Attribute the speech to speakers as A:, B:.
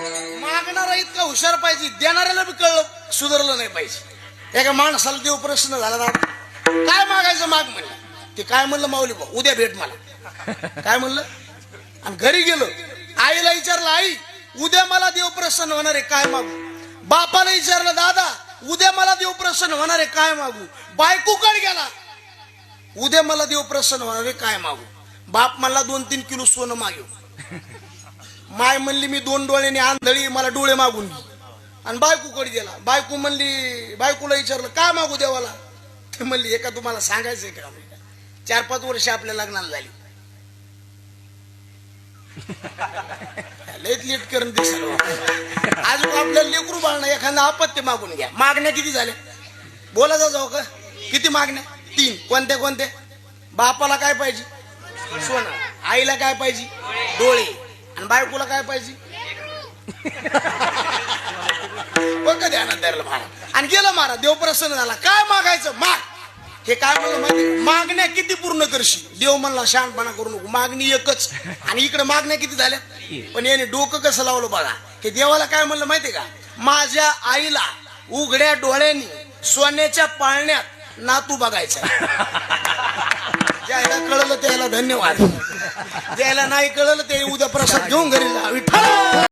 A: मागणारा इतका हुशार पाहिजे देणाऱ्याला बी कळलं सुधारलं नाही पाहिजे. एका माणसाला देव प्रश्न झाला ना काय मागायचं माग म्हणलं? ते काय म्हणलं माऊली भाऊ? उद्या भेट मला. काय म्हणलं? आणि घरी गेलो. आईला विचारलं आई उद्या मला देव प्रसन्न होणार आहे काय मागू? बापाला विचारलं दादा उद्या मला देव प्रसन्न होणार आहे काय मागू? बायकोकडे गेला. उद्या मला देव प्रसन्न होणार आहे काय मागू? बाप मला दोन तीन किलो सोनं मागेव. माय म्हणली मी दोन डोळ्याने आंधळी मला डोळे मागून घे आणि बायकोकडे गेला. बायको म्हणली बायकोला विचारलं काय मागू देवाला? ते म्हणली एका तुम्हाला सांगायचंय का? चार पाच वर्ष आपल्या लग्नाला झाली. लेट लेट करून दिसलं. अजून आपल्याला लेकरू बाळणं एखादं अपत्य मागून घ्या. मागण्या किती झाल्या? बोला जा जाऊ का? किती मागण्या? तीन. कोणत्या कोणत्या? बापाला काय पाहिजे? सोनं. आईला काय पाहिजे? डोळे. आणि बायकोला काय पाहिजे? कधी आनंद द्यायला महाराज आणि गेलं महाराज देव प्रसन्न झाला. काय मागायचं? माग. हे काय म्हणलं माहिती मागण्या किती पूर्ण करशील? देव म्हणला शांतपणा करू नको. मागणी एकच. आणि इकडे मागण्या किती झाल्या? पण याने डोकं कसं लावलं बघा. हे देवाला काय म्हणलं माहितीये का? माझ्या आईला उघड्या डोळ्यांनी सोन्याच्या पाळण्यात नातू बघायचा. ज्याला कळलं त्याला धन्यवाद. ज्याला नाही कळलं ते प्रसाद घेऊन घरी जा विठ्ठल